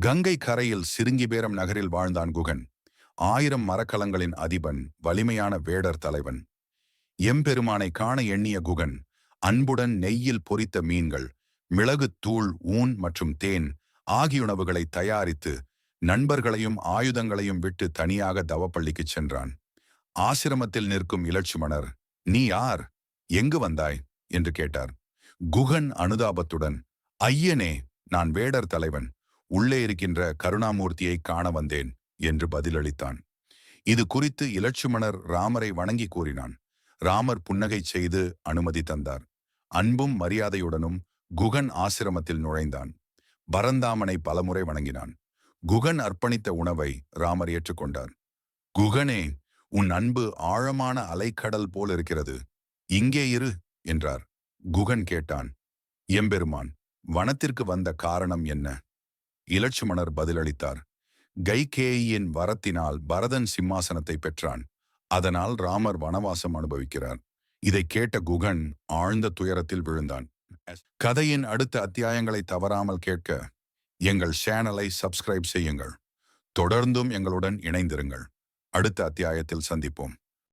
கங்கை கரையில் சிறுங்கிபேரம் நகரில் வாழ்ந்தான் குகன். ஆயிரம் மரக்கலங்களின் அதிபன் வலிமையான வேடர் தலைவன். எம்பெருமானை காண எண்ணிய குகன் அன்புடன் நெய்யில் பொரித்த மீன்கள் மிளகு தூள் ஊன் மற்றும் தேன் ஆகியுணவுகளை தயாரித்து நண்பர்களையும் ஆயுதங்களையும் விட்டு தனியாக தவப்பள்ளிக்குச் சென்றான். ஆசிரமத்தில் நிற்கும் இலட்சுமணர் நீ யார்? எங்கு வந்தாய்? என்று கேட்டார். குகன் அனுதாபத்துடன் ஐயனே நான் வேடர் தலைவன். உள்ளே இருக்கின்ற கருணாமூர்த்தியை காண வந்தேன் என்று பதிலளித்தான். இது குறித்து இலட்சுமணர் ராமரை வணங்கி கூறினான். ராமர் புன்னகை செய்து அனுமதி தந்தார். அன்பும் மரியாதையுடனும் குகன் ஆசிரமத்தில் நுழைந்தான். பரந்தாமனை பலமுறை வணங்கினான். குகன் அர்ப்பணித்த உணவை ராமர் ஏற்றுக்கொண்டார். குகனே உன் அன்பு ஆழமான அலைக்கடல் போல் இருக்கிறது. இங்கே இரு என்றார். குகன் கேட்டான். எம்பெருமான் வனத்திற்கு வந்த காரணம் என்ன? இலட்சுமணர் பதிலளித்தார். கைகேயின் வரத்தினால் பரதன் சிம்மாசனத்தை பெற்றான். அதனால் ராமர் வனவாசம் அனுபவிக்கிறார். இதை கேட்ட குகன் ஆழ்ந்த துயரத்தில் விழுந்தான். கதையின் அடுத்த அத்தியாயங்களை தவறாமல் கேட்க எங்கள் சேனலை சப்ஸ்கிரைப் செய்யுங்கள். தொடர்ந்தும் எங்களுடன் இணைந்திருங்கள். அடுத்த அத்தியாயத்தில் சந்திப்போம்.